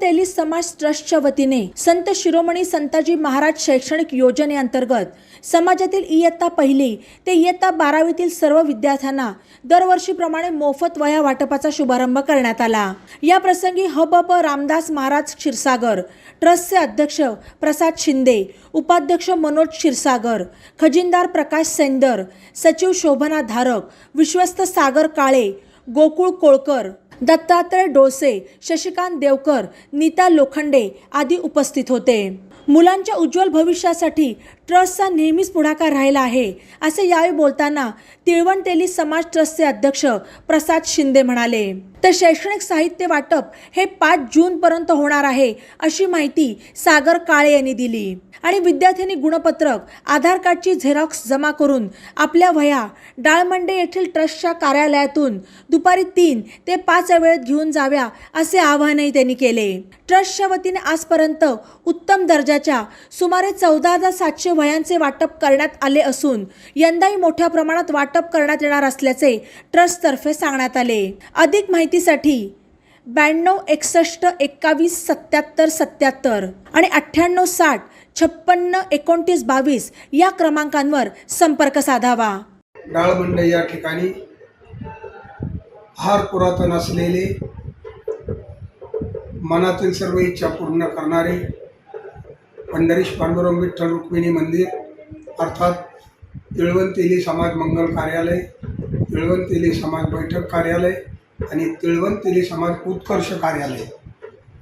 तेली समाज ट्रस्टच्या वतीने संत शिरोमणी संताजी महाराज शैक्षणिक योजनेअंतर्गत समाजातील इयत्ता पहिली ते इयत्ता बारावीतील सर्व विद्यार्थ्यांना दरवर्षीप्रमाणे मोफत वया वाटपाचा शुभारंभ करण्यात आला. या प्रसंगी हबप रामदास महाराज क्षीरसागर ट्रस्टचे अध्यक्ष प्रसाद शिंदे उपाध्यक्ष मनोज क्षीरसागर खजिनदार प्रकाश सेंदर सचिव शोभना धारक विश्वस्त सागर काळे गोकुळ कोळकर दत्तात्रय डोसे शशिकांत देवकर नीता लोखंडे आदी उपस्थित होते. मुलांच्या उज्ज्वल भविष्यासाठी ट्रस्टचा नेहमीच पुढाकार राहिला आहे असे यावेळी बोलताना तिळवण तेली समाज ट्रस्टचे अध्यक्ष प्रसाद शिंदे म्हणाले. तर शैक्षणिक साहित्य वाटप हे पाच जूनपर्यंत होणार आहे अशी माहिती सागर काळे यांनी दिली. आणि विद्यार्थ्यांनी गुणपत्रक आधार कार्डची झेरॉक्स जमा करून आपल्या वह्या डाळमंडे येथील ट्रस्टच्या कार्यालयातून दुपारी तीन ते पाच वेळेत घेऊन जाव्या असे आवाहनही त्यांनी केले. ट्रस्टच्या वतीने आजपर्यंत उत्तम दर्जाच्या सुमारे चौदा हजार सातशे वयांचे वाटप करण्यात आले असून यंदाही मोठ्या प्रमाणात वाटप करण्यात येणार असल्याचे ट्रस्टतर्फे सांगण्यात आले. अधिक माहितीसाठी ब्याण्णव एकसष्ट एक्कावीस सत्याहत्तर सत्याहत्तर आणि अठ्ठ्याण्णव साठ छप्पन्न एकोणतीस बावीस या क्रमांकांवर संपर्क साधावा. डाळबंड या ठिकाणी फार पुरातन असलेले मनातील सर्व इच्छा पूर्ण करणारे पंढरीश पांडुरंग विठ्ठल रुक्मिणी मंदिर अर्थात तिळवंतेली समाज मंगल कार्यालय तिळवंतेली समाज बैठक कार्यालय आणि तिळवंतेली समाज उत्कर्ष कार्यालय.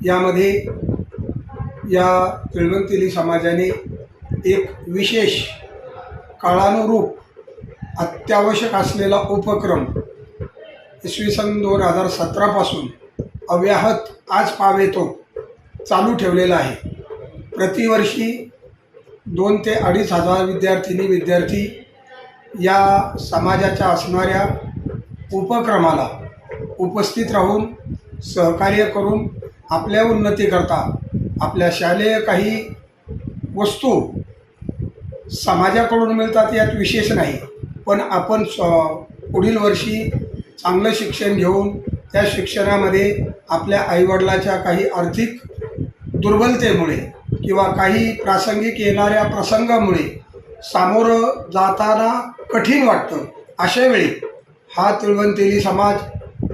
यामध्ये या तिळवंतेली समाजाने एक विशेष काळानुरूप अत्यावश्यक असलेला उपक्रम इसवी सन दोन हजार सतरापासून अव्याहत आज पावेतो चालू ठेवलेला आहे. प्रतिवर्षी दोन ते अडीच हजार विद्यार्थिनी विद्यार्थी या समाजाच्या असणाऱ्या उपक्रमाला उपस्थित राहून सहकार्य करून आपल्या उन्नतीकरता आपल्या शालेय काही वस्तू समाजाकडून मिळतात यात विशेष नाही. पण आपण स्व पुढील वर्षी चांगलं शिक्षण घेऊन त्या शिक्षणामध्ये आपल्या आईवडिलाच्या काही आर्थिक दुर्बलतेमुळे किंवा काही प्रासंगिक येणाऱ्या प्रसंगामुळे सामोरं जाताना कठीण वाटतं अशा वेळी हा तिळवंतेली समाज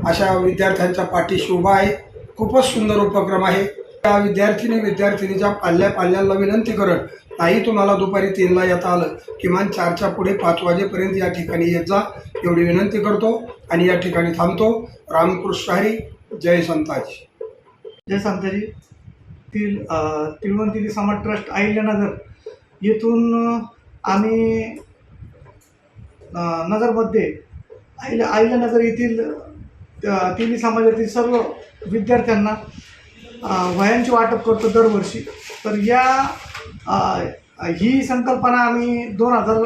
अशा विद्यार्थ्यांच्या पाठीशी उभा आहे. खूपच सुंदर उपक्रम आहे. त्या विद्यार्थिनी विद्यार्थिनीच्या पाल्या पाल्याला विनंती करत नाही तुम्हाला दुपारी तीनला येता आलं. किमान चारच्या पुढे पाच वाजेपर्यंत या ठिकाणी येत जा. एवढी विनंती करतो आणि या ठिकाणी थांबतो. रामकृष्ण हरी जय संताजी. जय संताजी. तील अ, समाज ट्रस्ट अहिल्यानगर येथून आम्ही नगरमध्ये अहिल्या अहिल्यानगर येथील तिन्ही समाजातील सर्व विद्यार्थ्यांना वयांची वाटप करतो दरवर्षी. तर या ही संकल्पना आम्ही दोन हजार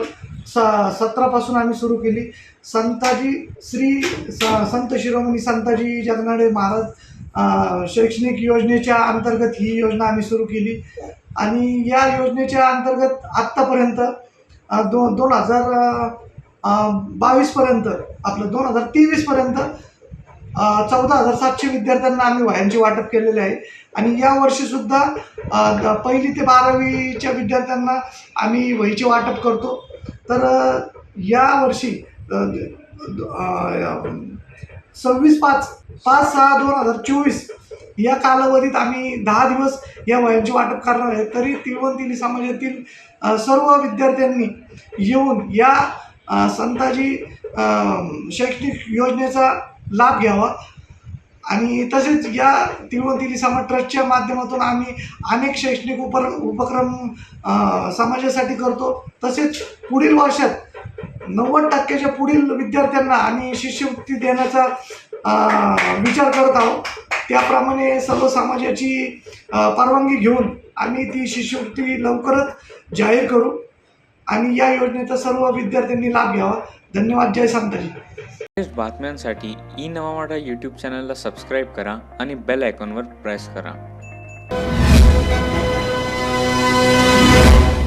स सतरापासून आम्ही सुरू केली. संताजी श्री स संत शिरोमणी संताजी जगनाडे महाराज शैक्षणिक योजनेच्या अंतर्गत ही योजना आम्ही सुरू केली. आणि या योजनेच्या अंतर्गत आत्तापर्यंत दो दोन हजार बावीसपर्यंत आपलं दोन हजार तेवीसपर्यंत चौदा हजार सातशे विद्यार्थ्यांना आम्ही वह्यांचे वाटप केलेले आहे. आणि या वर्षीसुद्धा द- पहिली ते बारावीच्या विद्यार्थ्यांना आम्ही वहीचे वाटप करतो. तर या वर्षी सव्वीस पाच पाच सहा दोन हजार चोवीस. या कालावधीत आम्ही दहा दिवस या वयांचे वाटप करणार आहे. तरी तिळवंतिली समाजातील सर्व विद्यार्थ्यांनी येऊन या संताजी शैक्षणिक योजनेचा लाभ घ्यावा. आणि तसेच या तिरुवंतिली समाज ट्रस्टच्या माध्यमातून आम्ही अनेक शैक्षणिक उपर उपक्रम समाजासाठी करतो. तसेच पुढील वर्षात नव्वद टक्क्याच्या पुढील विद्यार्थ्यांना आम्ही शिष्यवृत्ती देण्याचा विचार करत आहोत. त्याप्रमाणे सर्व समाजाची परवानगी घेऊन आम्ही ती शिष्यवृत्ती लवकरच जाहीर करू आणि या योजनेचा सर्व विद्यार्थ्यांनी लाभ घ्यावा. धन्यवाद. जय संताजी लेटेस्ट बातम्यांसाठी ई नवा यूट्यूब चॅनलला सबस्क्राईब करा आणि बेल आयकॉनवर प्रेस करा.